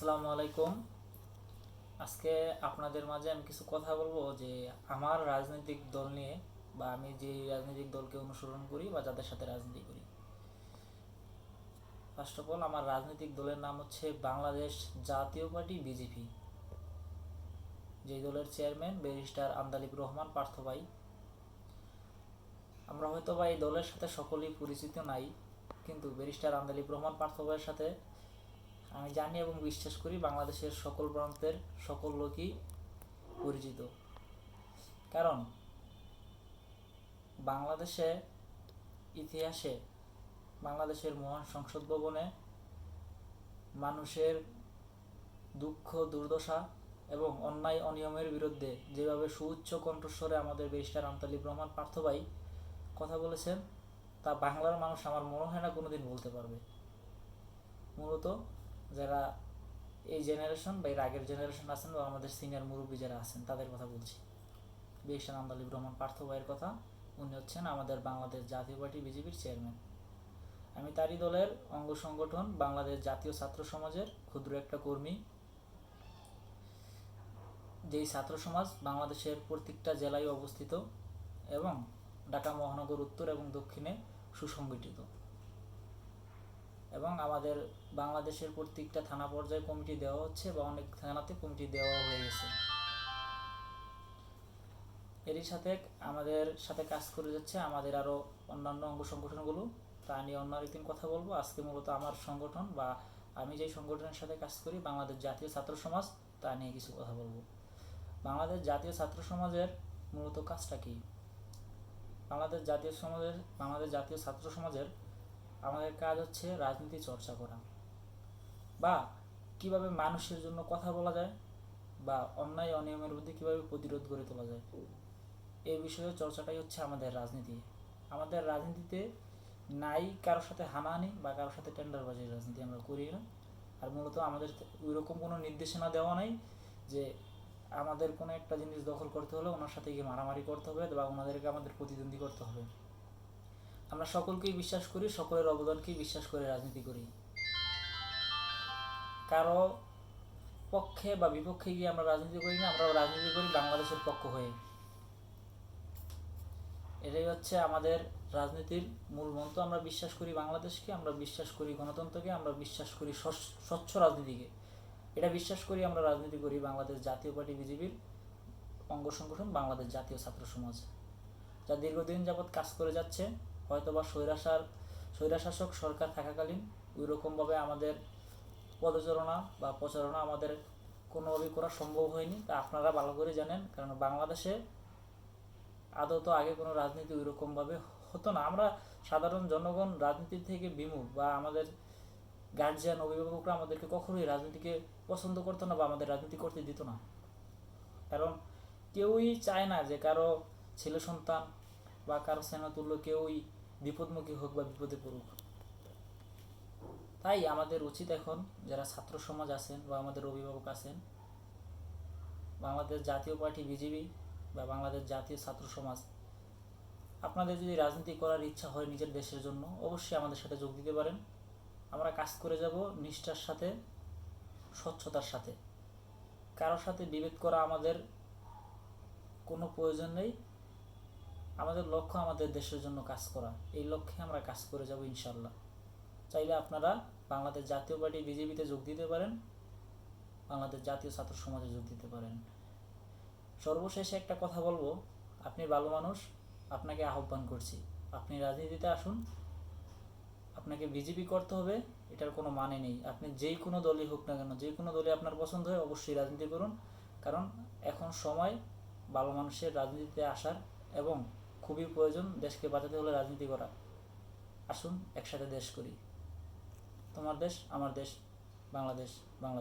আসসালামু আলাইকুম। আজকে আপনাদের মাঝে আমি কিছু কথা বলব যে আমার রাজনৈতিক দল নিয়ে বা আমি যে রাজনৈতিক দলকে অনুসরণ করি বা যাদের সাথে রাজনীতি করি। ফার্স্ট অফ অল আমার রাজনৈতিক দলের নাম হচ্ছে বাংলাদেশ জাতীয় পার্টি বিজেপি। যেই দলের চেয়ারম্যান ব্যারিস্টার আন্দালিব রহমান পার্থ ভাই। আমরা হয়তো বা এই দলের সাথে সকলেই পরিচিত নাই, কিন্তু ব্যারিস্টার আন্দালিব রহমান পার্থ ভাইয়ের সাথে আমি জানি এবং বিশ্বাস করি বাংলাদেশের সকল প্রান্তের সকল লোকই পরিচিত। কারণ বাংলাদেশে ইতিহাসে, বাংলাদেশের মহান সংসদ ভবনে মানুষের দুঃখ, দুর্দশা এবং অন্যায় অনিয়মের বিরুদ্ধে যেভাবে সুউচ্চ কণ্ঠস্বরে আমাদের ব্যারিস্টার আমতালিব রহমান পার্থ ভাই কথা বলেছেন, তা বাংলার মানুষ আমার মনে হয় না কোনোদিন বলতে পারবে। মূলত যারা এই জেনারেশন বা এর আগের জেনারেশন আছেন বা আমাদের সিনিয়র মুরব্বী যারা আছেন, তাদের কথা বলছি। বিএসএন আন্দালিব রহমান পার্থ ভাইয়ের কথা উনি হচ্ছেন আমাদের বাংলাদেশ জাতীয় পার্টি বিজেপির চেয়ারম্যান আমি তারই দলের অঙ্গ সংগঠন বাংলাদেশ জাতীয় ছাত্র সমাজের ক্ষুদ্র একটা কর্মী। যেই ছাত্র সমাজ বাংলাদেশের প্রত্যেকটা জেলায় অবস্থিত এবং ঢাকা মহানগর উত্তর এবং দক্ষিণে সুসংগঠিত। এবং আমাদের বাংলাদেশের প্রত্যেকটা থানা পর্যায়ে কমিটি দেওয়া হচ্ছে বা অনেক থানাতে কমিটি দেওয়া হয়ে গেছে। এরই সাথে আমাদের সাথে কাজ করে যাচ্ছে আমাদের আরও অন্যান্য অঙ্গ সংগঠনগুলো। তা নিয়ে অন্য আরেকদিন কথা বলব। আজকে মূলত আমার সংগঠন বা আমি যেই সংগঠনের সাথে কাজ করি, বাংলাদেশ জাতীয় ছাত্র সমাজ, তা নিয়ে কিছু কথা বলব। বাংলাদেশ জাতীয় ছাত্র সমাজের মূলত কাজটা কি? বাংলাদেশ জাতীয় সমাজের, বাংলাদেশ জাতীয় ছাত্র সমাজের আমাদের কাজ হচ্ছে রাজনীতি চর্চা করা। বা কীভাবে মানুষের জন্য কথা বলা যায় বা অন্যায় অনিয়মের বিরুদ্ধে কীভাবে প্রতিরোধ গড়ে তোলা যায় এই বিষয়ে চর্চাটাই হচ্ছে আমাদের রাজনীতি। আমাদের রাজনীতিতে নাই কারোর সাথে হানাহানি বা কারোর সাথে টেন্ডারবাজির রাজনীতি আমরা করি না। আর মূলত আমাদের ওইরকম কোনো নির্দেশনা দেওয়া নাই যে আমাদের কোনো একটা জিনিস দখল করতে হলে ওনার সাথে গিয়ে মারামারি করতে হবে বা ওনাদেরকে আমাদের প্রতিদ্বন্দ্বী করতে হবে। আমরা সকলকেই বিশ্বাস করি, সকলের অবদানকেই বিশ্বাস করে রাজনীতি করি। কারও পক্ষে বা বিপক্ষে গিয়ে আমরা রাজনীতি করি না আমরা রাজনীতি করি বাংলাদেশের পক্ষ হয়ে। এটাই হচ্ছে আমাদের রাজনীতির মূল মন্ত্র। আমরা বিশ্বাস করি বাংলাদেশকে, আমরা বিশ্বাস করি গণতন্ত্রকে, আমরা বিশ্বাস করি স্বচ্ছ- রাজনীতিকে। এটা বিশ্বাস করি আমরা রাজনীতি করি বাংলাদেশ জাতীয় পার্টি বিজেপির অঙ্গ সংগঠন, বাংলাদেশ জাতীয় ছাত্র সমাজ। যা দীর্ঘদিন যাবৎ কাজ করে যাচ্ছে হয়তোবা স্বৈরাচার, স্বৈরাশাসক সরকার থাকাকালীন ওই রকমভাবে আমাদের পদচারণা বা প্রচারণা আমাদের কোনোভাবেই করা সম্ভব হয়নি। তা আপনারা ভালো করে জানেন, কারণ বাংলাদেশে আদৌ তো আগে কোনো রাজনীতি ওই রকমভাবে হতো না। আমরা সাধারণ জনগণ রাজনীতি থেকে বিমুখ বা আমাদের গার্জিয়ান অভিভাবকরা আমাদেরকে কখনোই রাজনীতিকে পছন্দ করতো না বা আমাদের রাজনীতি করতে দিত না। কারণ কেউই চায় না যে কারও ছেলে সন্তান বা কারও স্নেহতুল্য কেউই বিপদমুখী হোক বা বিপদে পড়ুক। তাই আমাদের উচিত এখন যারা ছাত্র সমাজ আছেন বা আমাদের অভিভাবক আছেন বা আমাদের জাতীয় পার্টি বিজেপি বা বাংলাদেশ জাতীয় ছাত্র সমাজ, আপনাদের যদি রাজনীতি করার ইচ্ছা হয় নিজের দেশের জন্য, অবশ্যই আমাদের সাথে যোগ দিতে পারেন। আমরা কাজ করে যাব নিষ্ঠার সাথে, স্বচ্ছতার সাথে। কারোর সাথে বিভেদ করা আমাদের কোনো প্রয়োজন নেই। আমাদের লক্ষ্য আমাদের দেশের জন্য কাজ করা। এই লক্ষ্যে আমরা কাজ করে যাব ইনশাল্লাহ চাইলে আপনারা বাংলাদেশ জাতীয় পার্টি বিজেপিতে যোগ দিতে পারেন, বাংলাদেশ জাতীয় ছাত্র সমাজে যোগ দিতে পারেন। সর্বশেষে একটা কথা বলব, আপনি ভালো মানুষ, আপনাকে আহ্বান করছি। আপনি রাজনীতিতে আসুন, আপনাকে বিজেপি করতে হবে, এটার কোনো মানে নেই। আপনি যেই কোনো দলই হোক না কেন যে কোনো দলই আপনার পছন্দ হয়, অবশ্যই রাজনীতি করুন। কারণ এখন সময় ভালো মানুষের রাজনীতিতে আসার এবং খুবই প্রয়োজন দেশকে বাঁচাতে হলে রাজনীতি করা। আসুন, একসাথে দেশ করি। তোমার দেশ, আমার দেশ, বাংলাদেশ বাংলাদেশ।